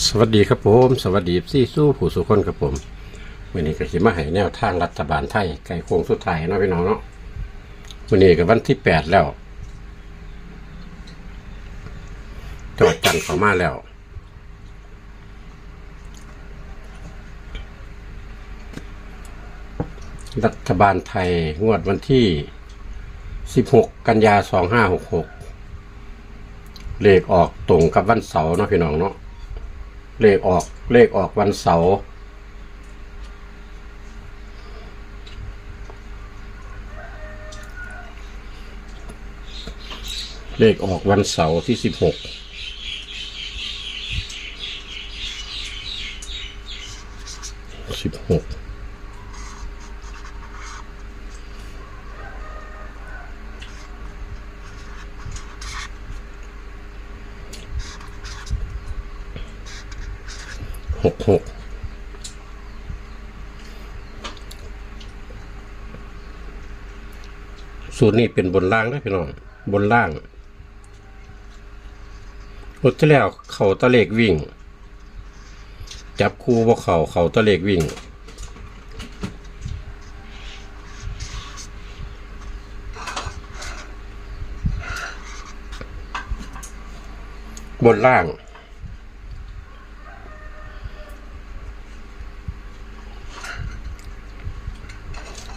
สวัสดีครับผม สวัสดีซี่สู้ผู้สุคนครับผมวันนี้ก็สิมาให้แนวทางรัฐบาลไทยไก่โค้งสุดท้ายเนาะพี่น้องเนาะวันนี้ก็วันที่แปดแล้วจอดจันเข้ามาแล้วรัฐบาลไทยงวดวันที่ 16 กันยา 2566 เลขออกตรงกับวันเสาร์เนาะพี่น้องเนาะ เลขออกเลขออกวันเสาร์เลขออกวันเสาร์ที่สิบหกสิบหกหกหก สูตรนี้เป็นบนล่างนะพี่น้อง บนล่างรถที่แล้วเข่าตะเลกวิ่ง จับคู่ว่าเขาเข่าตะเลกวิ่ง บนล่าง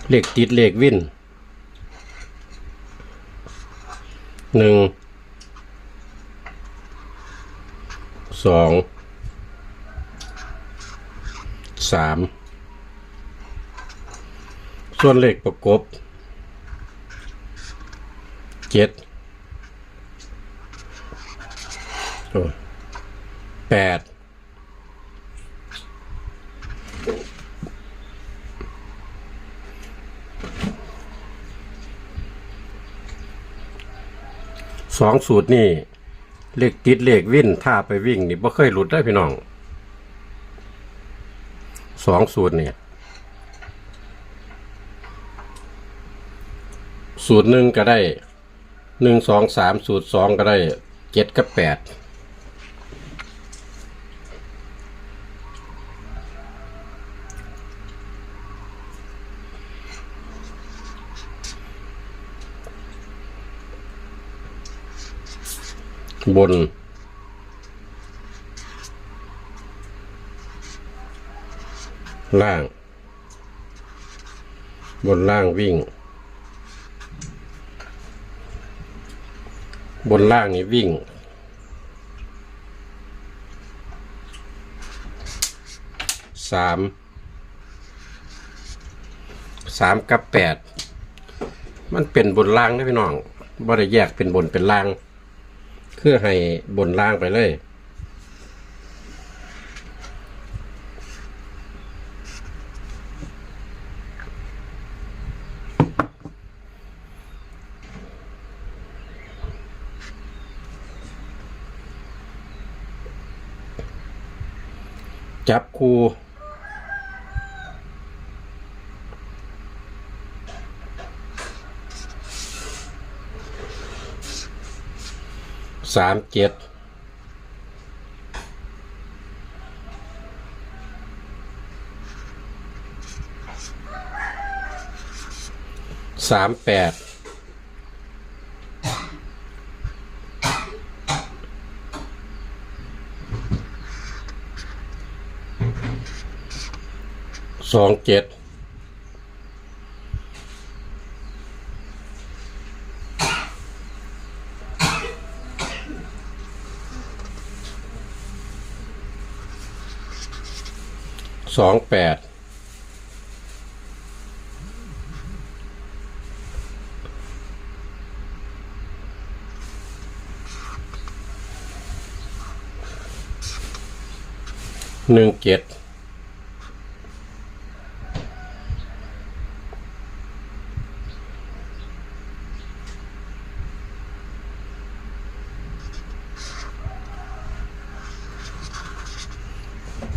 เลขติดเลขวิ่น หนึ่งสองสามส่วนเลขประกบเจ็ดแปด สองสูตรนี่เลขติดเลขวิ่นถ้าไปวิ่งนี่บ่เคยหลุดได้พี่น้องสองสูตรเนี่ยสูตรหนึ่งก็ได้หนึ่งสองสามสูตรสองก็ได้เจ็ดกับแปด บน ล่าง บนล่างวิ่ง บนล่างนี่วิ่งสามสามกับแปดมันเป็นบนล่างนะพี่น้องบ่ได้แยกเป็นบนเป็นล่าง เพื่อให้บนล่างไปเลย จับคู สามเจ็ดสามแปดสองเจ็ด สองแปดหนึ่งเจ็ด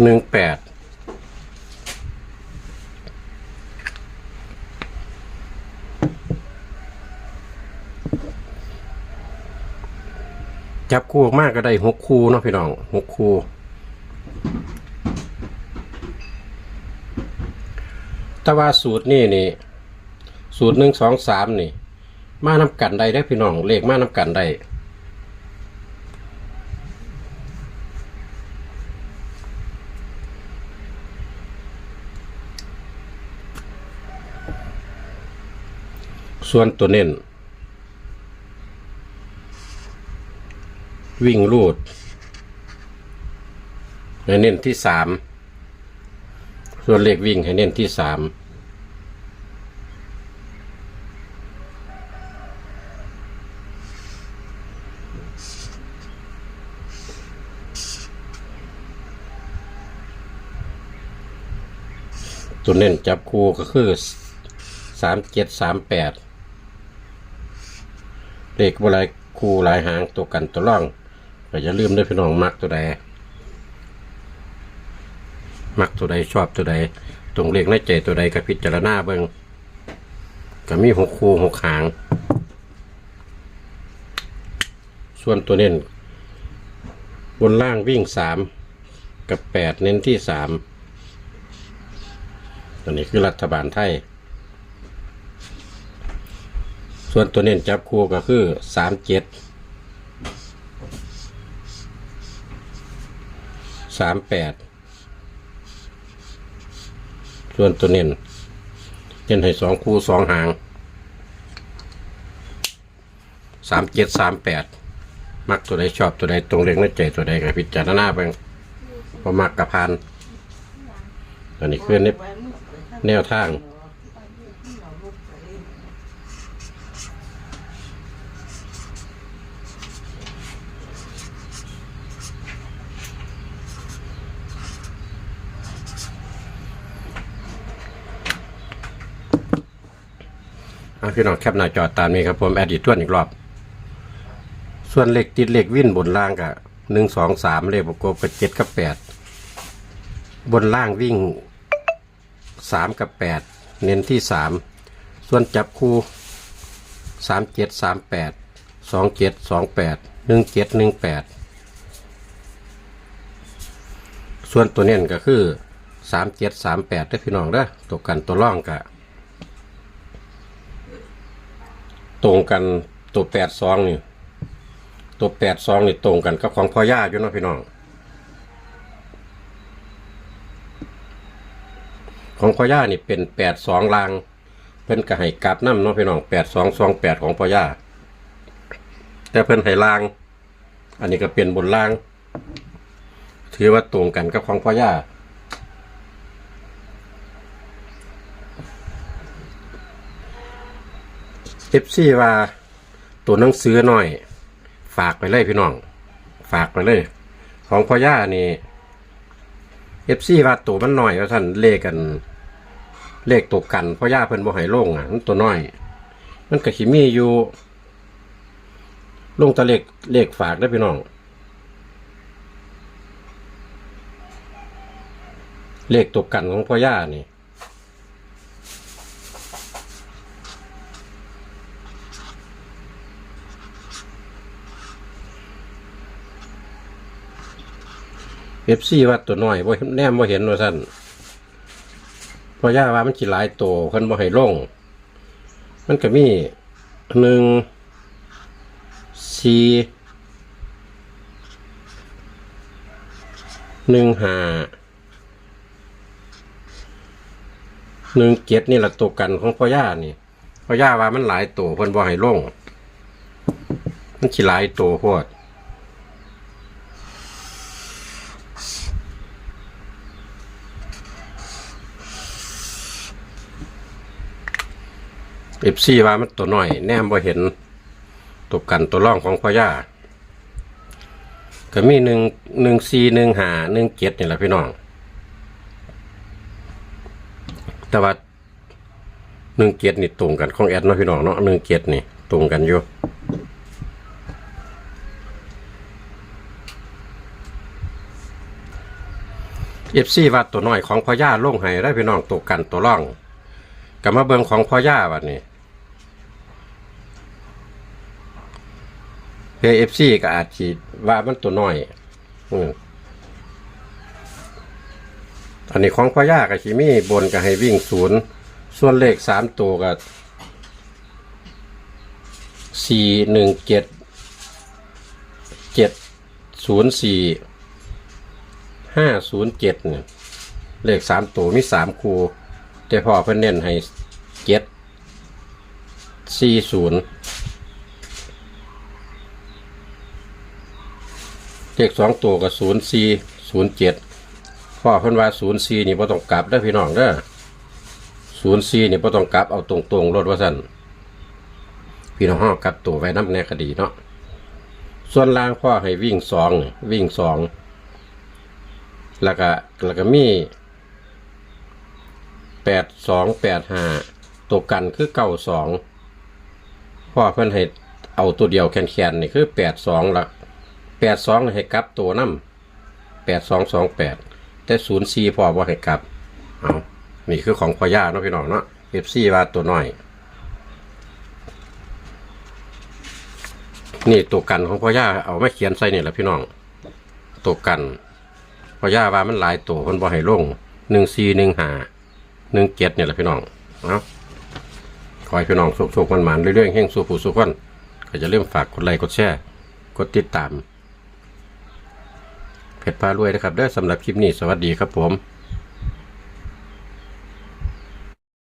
หนึ่งแปด จับคู่ออกมากก็ได้หกคู่เนาะพี่น้องหกคู่ต่ว่าสูตรนี่นี่ สูตรหนึ่งสองสามนี่ มานำกันได้ได้พี่น้องเลขมานำกันได้ส่วนตัวเน้น วิ่งรูดให้เน้นที่สามส่วนเลขวิ่งให้เน้นที่สามตัวเน้นจับคู่ก็คือสามเจ็ดสามแปดเลขบหลายคู่หลายหางตัวกันตัวร่อง ก็อย่าลืมด้วยพี่น้องมักตัวใดมักตัวใดชอบตัวใดตรงเลขในใจตัวใดก็พิจารณาเบิ่งก็มีหกคู่หกหาง ส่วนตัวเน้นบนล่างวิ่งสามกับแปดเน้นที่สามตัวนี้คือรัฐบาลไทย ส่วนตัวเน้นจับคู่ก็คือสามเจ็ด สามแปดส่วนตัวเน้นเน้นให้สองคู่สองหางสามเจ็ดสามแปดมักตัวใดชอบตัวใดตรงเล็งในใจตัวใดก็พิจารณาไปพอมักกระพานตัวนี้คือในแนวทาง อะพี่น้องแคปหน้าจอตามนี้ครับผมแอดดิทวนอีกรอบ ส่วนเหลขติดเหลขวิ่นบนล่างกับหนึ่งสองสามเลขประกบกับเจ็ดกับแปดบนล่างวิ่งสามกับแปดเน้นที่สามส่วนจับคู่สามเจ็ดสามแปดสองเจ็ดสองแปดหนึ่งเจ็ดหนึ่งแปดส่วนตัวเน้นก็คือสามเจ็ดสามแปดได้พี่น้องเด้อตัวกันตัวร่องกะ ตรงกันตัวแปดซองนี่ตัวแปดซองนี่ตรงกันกับของพ่อย่าอยู่เนาะพี่น้อง ของพ่อย่านี่เป็นแปดสองลางเพิ่นก็ให้กับน้ำเนาะพี่น้องแปดสองสองแปดของพ่อย่าแต่เพิ่นให้ลาง อันนี้ก็เป็นบนล่าง ถือว่าตรงกันกับของพ่อย่า เอฟซีว่าตัวหนังสือหน่อย ฝากไปเลยพี่น้อง ฝากไปเลย ของพ่อย่านี่เอฟซีว่าตัวมันหน่อยว่าท่านเลขกัน เลขตกกันพ่อย่าเพิ่นบ่ให้ลงอะมันตัวน้อย มันก็สิมีอยู่ลงแตะเลขเลขฝากได้พี่น้อง เลขตกกันของพ่อย่านี่ เอฟซีว่าตัวน้อยบ่เห็นแนมบ่เห็นว่าซั่นเพอย่าว่ามันสิหลายตัวเพิ่นบ่ให้ลง มันก็มีหนึ่งสี่หนึ่งห้าหนึ่งเจ็ดนี่แหละตัวกันของพ่อย่านี่พ่อย่าว่ามันหลายตัวเพิ่นบ่ให้ลง มันสิหลายตัวโพด ฟซีว่ามันตัวน้อย แนมบ่เห็นตัวกันตัวร่องของพ่อย่าก็มีหนึ่งหนึ่งสี่หนึ่งหาหนึ่งเจ็ดนี่แหละพี่น้อง แต่ว่าหนึ่งเจ็ดนี่ตรงกันของแอดเนาะพี่น้องเนาะหนึ่งเจ็ดนี่ตรงกันอยู่เอฟซีว่าตัวน้อยของพ่อย่าลงให้ได้พี่น้องตัวกันตัวร่องกับมาเบิงของพ่อย่าวันนี้ เอฟซีก็อาจฉีดว่ามันตัวน้อย อืมอันนี้ของพ่อยากับชิมี่บนก็ให้วิ่งศูนย์ส่วนเลขสามตัวก็สี่หนึ่งเจ็ดเจ็ดศูนย์สี่ห้าศูนย์เจ็ดเนี่ยเลขสามตัวมีสามคูแต่พ่อเพิ่นเน้นให้เจ็ดสี่ศูนย์ เลขสองตัวก็ศูนย์สี่ศูนย์เจ็ดพ่อเพิ่นว่าศูนย์สี่นี่บ่ต้องกลับเด้พี่น้องเด้อศูนย์สี่นี่บ่ต้องกลับเอาตรงๆรถว่าสั่นพี่น้องห้องกลับตัวไว้น้ำแน่คดีเนาะส่วนล่างพ่อให้วิ่งสองวิ่งสองแล้วก็แล้วก็มีแปดสองแปดห้าตัวกันคือเก้าสองพ่อเพิ่นให้เอาตัวเดียวแคนๆนี่คือแปดสองละ แปดสองให้กลับตัวน้ำแปดสองสองแปดแต่ศูนย์สี่พอบ่ให้กลับ เอานี่คือของพ่อย่าเนาะพี่น้องเนาะเอฟซีว่าตัวน้อย นี่ตัวกันของพ่อย่าเอาไมาเขียนใส่นี่แหละพี่น้อง ตัวกันพ่อย่าว่ามันหลายตัวมันบ่ให้ลงหนึ่งสี่หนึ่งห้าหนึ่งเจ็ดเนี่ยแหละพี่น้องเอาขอให้พี่น้องสุขๆมันมันๆเรื่อยๆแห่งสู่ผู้สุขคนก็จะเริ่มฝากกดไลค์กดแชร์กดติดตาม เพจพารวยนะครับได้สำหรับคลิปนี้สวัสดีครับผม